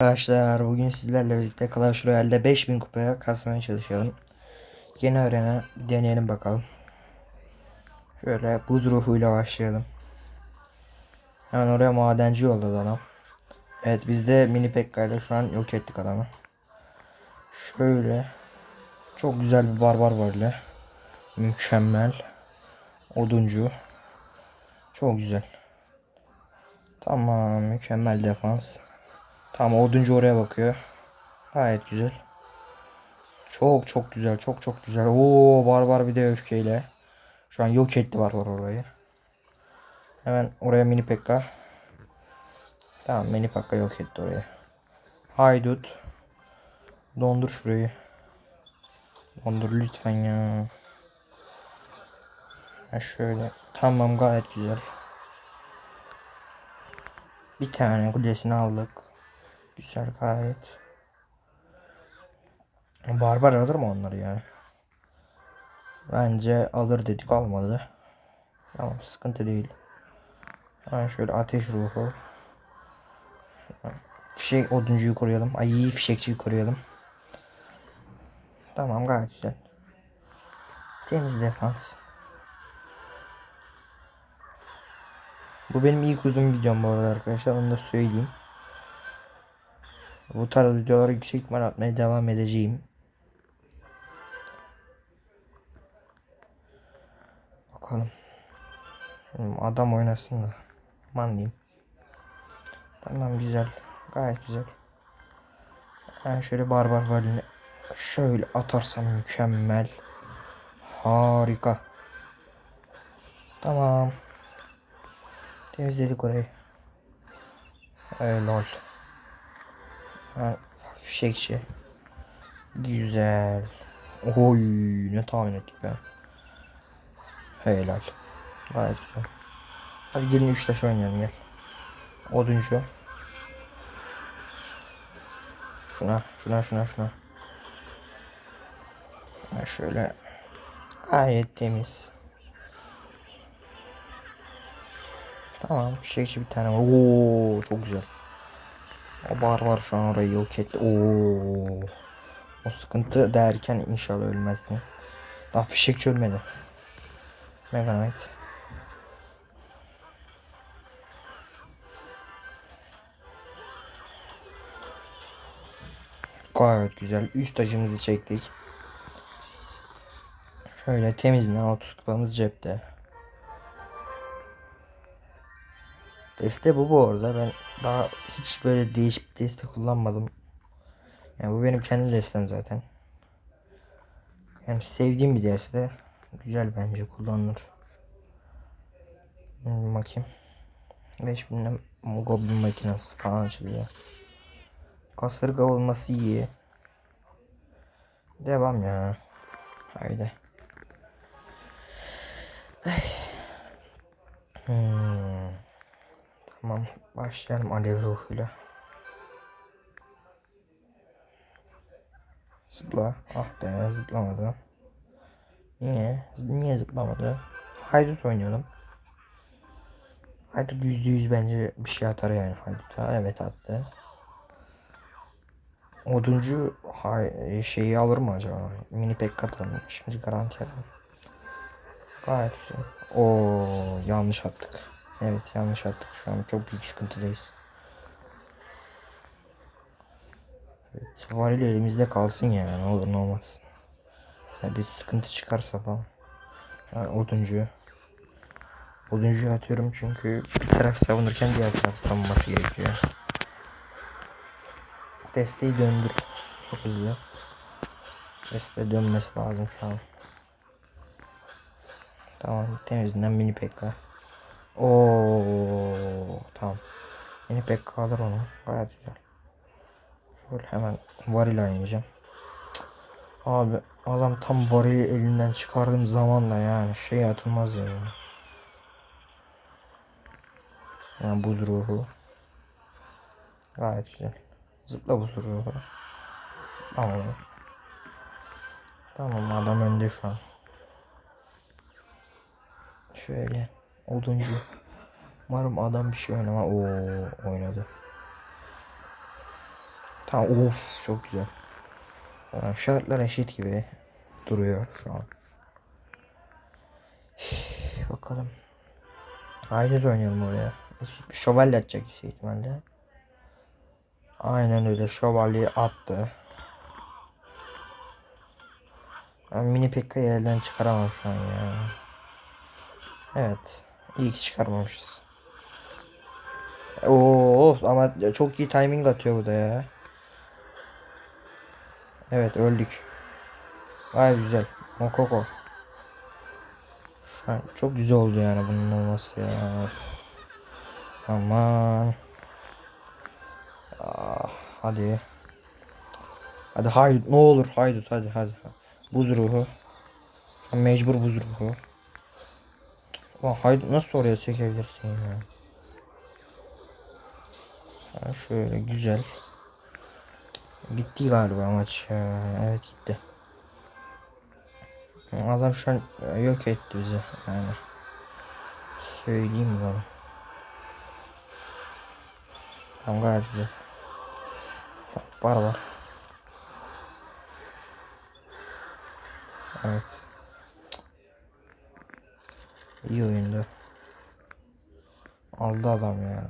Arkadaşlar bugün sizlerle birlikte Clash Royale'de 5000 kupaya kasmaya çalışalım. Yeni arena deneyelim bakalım. Şöyle buz ruhuyla başlayalım. Hemen oraya madenci yolladı adam. Evet biz de mini Pekka ile şu an yok ettik adamı. Şöyle çok güzel bir barbar var ile. Mükemmel. Oduncu. Çok güzel. Tamam mükemmel defans. Tamam oduncu oraya bakıyor. Gayet güzel. Çok çok güzel. Çok çok güzel. Oo barbar bir de öfkeyle. Şu an yok etti barbar orayı. Hemen oraya mini pekka. Tamam mini pekka yok etti orayı. Haydut. Dondur şurayı. Dondur lütfen ya. Ha şöyle. Tamam gayet güzel. Bir tane kulesini aldık. Güzel gayet. Barbar alır mı onları ya? Bence alır dedik almadı. Tamam sıkıntı değil. Ha şöyle ateş ruhu. Fişek oduncuyu koruyalım. Ay fişekçiyi koruyalım. Tamam gayet güzel. Temiz defans. Bu benim ilk uzun videom bu arada arkadaşlar onu da söyleyeyim. Bu tarz videoları yüksek ihtimal atmaya devam edeceğim. Bakalım. Adam oynasın da. Aman diyeyim. Tamam güzel. Gayet güzel. Ben şöyle barbar valini şöyle atarsam mükemmel. Harika. Tamam. Temizledik orayı. Ee, lol. Fişekçi. Güzel. Oy ne tahmin ettik be. Helal. Gayet güzel. Hadi gelin 3 taş oynayalım gel. Oduncu. Şuna, şuna, şuna, şuna. Ha, şöyle. Gayet temiz. Tamam, fişekçi bir tane var. Oo, çok güzel. O bar var şu an orayı yok etti. Oo. O sıkıntı derken inşallah ölmezsin. Daha fişekçi ölmedi. Mega Knight. Gayet güzel. Üst tacımızı çektik. Şöyle temizle 30 kupamız cepte. Deste bu bu arada. Ben daha hiç böyle değişik bir deste kullanmadım. Yani bu benim kendi destem zaten. Yani sevdiğim bir deste. Güzel bence kullanılır. Hmm, bakayım. 5000'de Goblin makinesi falan açılıyor. Kasırga olması iyi. Devam ya. Haydi. Ay. Hmm. Tamam başlayalım alev ruhuyla. Zıpla. Ah be zıplamadı. Niye? Niye zıplamadı? Haydut oynayalım. Haydut yüzde yüz bence bir şey atar yani Haydut'a. Evet attı. Oduncu hay, şeyi alır mı acaba? Mini pek katalım. Şimdi garanti alalım. Gayet güzel. Oo yanlış attık. Evet yanlış attık. Şu an çok büyük sıkıntıdayız. Evet, varil elimizde kalsın ya ne olur ne olmaz. Ya bir sıkıntı çıkarsa falan. Ha, oduncu. Oduncuyu atıyorum çünkü bir taraf savunurken diğer taraf savunması gerekiyor. Desteği döndür. Çok hızlı. Deste dönmesi lazım şu an. Tamam temizinden mini pekka. Oo tamam. Mini pekka alır onu. Gayet güzel. Şöyle hemen varil oynayacağım. Abi adam tam varili elinden çıkardığım zaman da yani şey atılmaz ya. Yani buz ruhu. Gayet güzel. Zıpla buz ruhu. Tamam. Tamam adam önde şu an. Şöyle oduncu. Umarım adam bir şey oynama. Oo oynadı. Tamam of çok güzel. Tamam, şartlar eşit gibi duruyor şu an. Bakalım. Haydi oynayalım oraya. Şövalye atacak yüksek ihtimalle. Aynen öyle şövalyeyi attı. Ben mini Pekka'yı elden çıkaramam şu an ya. Evet. İyi ki çıkarmamışız. Oo ama çok iyi timing atıyor bu da ya. Evet öldük. Vay güzel. Mokoko. An çok güzel oldu yani bunun olması ya. Aman. Ah, hadi. Hadi haydut ne olur haydut hadi hadi. Buz ruhu. Mecbur buz ruhu. Haydut nasıl oraya çekebilirsin ya. Ha, şöyle güzel. Gitti galiba maç ya. Evet gitti. Adam şu an yok etti bizi yani. Söyleyeyim bunu. Tamam gayet güzel. Var var. Evet. İyi oyundu. Aldı adam ya.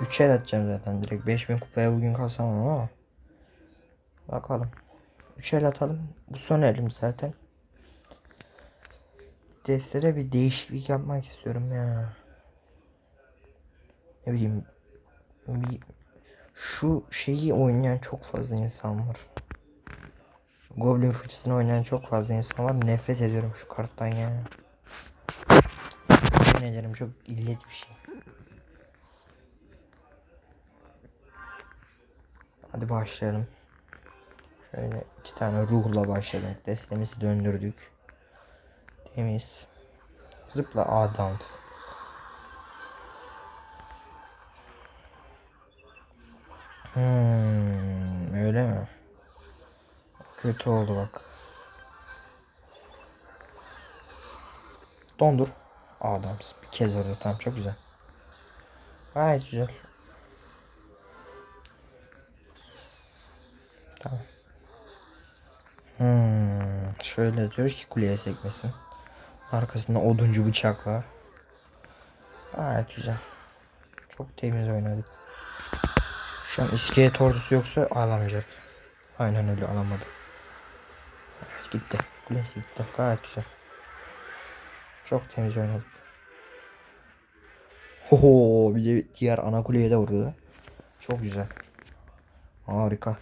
3 el atacağım zaten direkt 5000 kupaya bugün kasamam ama. Bakalım. 3 el atalım. Bu son elim zaten. Destede bir değişiklik yapmak istiyorum ya. Ne bileyim. Bir, şu şeyi oynayan çok fazla insan var. Goblin fıçısını oynayan çok fazla insan var. Nefret ediyorum şu karttan ya. Yemin ederim çok illet bir şey. Hadi başlayalım. Şöyle iki tane ruhla başladık. Destemizi döndürdük. Temiz. Zıpla Adams. Hmm, öyle mi? Kötü oldu bak. Dondur. Adams. Bir kez orada tam çok güzel. Gayet güzel. Tamam. Hmm, şöyle diyor ki kuleye sekmesin. Arkasında oduncu bıçak var. Gayet güzel. Çok temiz oynadık. Şu an iskelet ordusu yoksa alamayacak. Aynen öyle alamadı. Gitti. Kulesi gitti. Gayet güzel. Çok temiz oynadık. Hoho bir de diğer ana kuleye de vurdu. Çok güzel. Harika.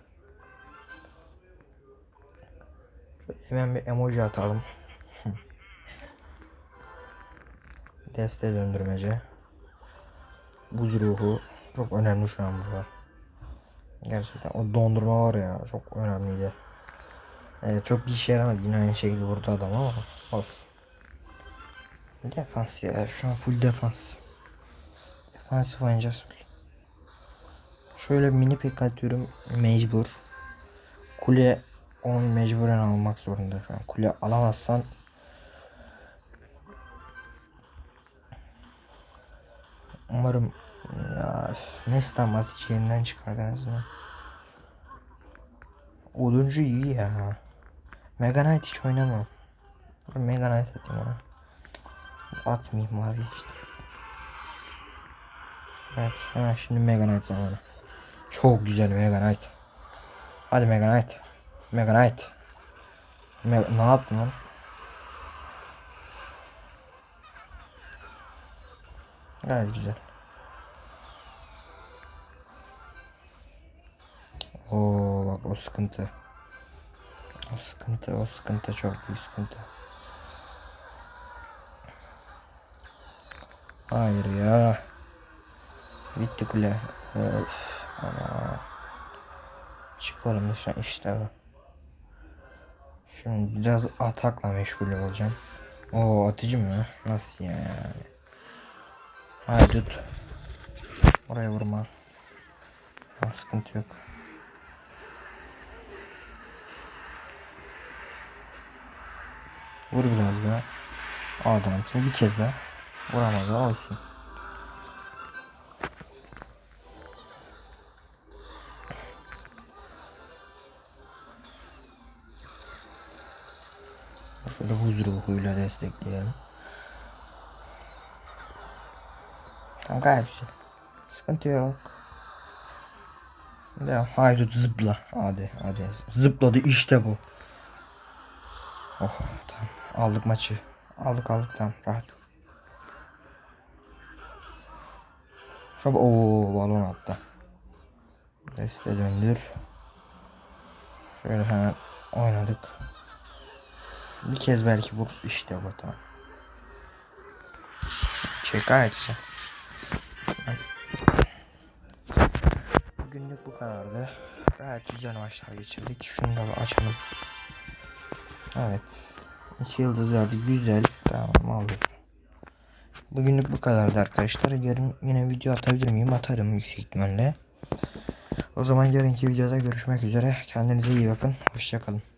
Hemen bir emoji atalım. Deste döndürmece. Buz ruhu. Çok önemli şu an burada. Gerçekten o dondurma var ya çok önemliydi. Evet çok bir işe yaramadı yine aynı şekilde vurdu adam ama olsun. Defans ya şu an full defans. Defansif oynayacağız. Şöyle mini pek atıyorum mecbur. Kule onu mecburen almak zorunda şu an. Kule alamazsan Umarım ya Nesta maçı yeniden çıkardınız mı? Oduncu iyi ya. Mega Knight hiç oynamam. Mega Knight atayım ona. Atmayayım abi işte. Evet hemen şimdi Mega Knight zamanı. Çok güzel Mega Knight. Hadi Mega Knight. Mega Knight. Mega... Ne yaptın lan? Gayet güzel. Oo bak o sıkıntı. O sıkıntı, o sıkıntı çok büyük sıkıntı. Hayır ya. Bitti kule. Öf, ama. Çıkalım dışarı işte. Şimdi biraz atakla meşgul olacağım. O atıcı mı? Nasıl yani? Haydi tut. Oraya vurma. Sıkıntı yok. Vur biraz daha. Adam bir kez daha. Vuramaz olsun. Şöyle huzur okuyla destekleyelim. Tamam gayet güzel. Sıkıntı yok. Ya haydut zıpla. Hadi hadi. Zıpladı işte bu. Oh tamam. Aldık maçı. Aldık aldık tamam rahat. Şöyle o balon attı. Deste döndür. Şöyle hemen oynadık. Bir kez belki bu işte bu tamam. Çek gayet güzel. Bu kadardı. Gayet güzel maçlar geçirdik. Şunu da açalım. Evet. İki yıldız verdi. Güzel. Tamam aldık. Bugünlük bu kadardı arkadaşlar. Yarın yine video atabilir miyim? Atarım yüksek ihtimalle. O zaman yarınki videoda görüşmek üzere. Kendinize iyi bakın. Hoşçakalın.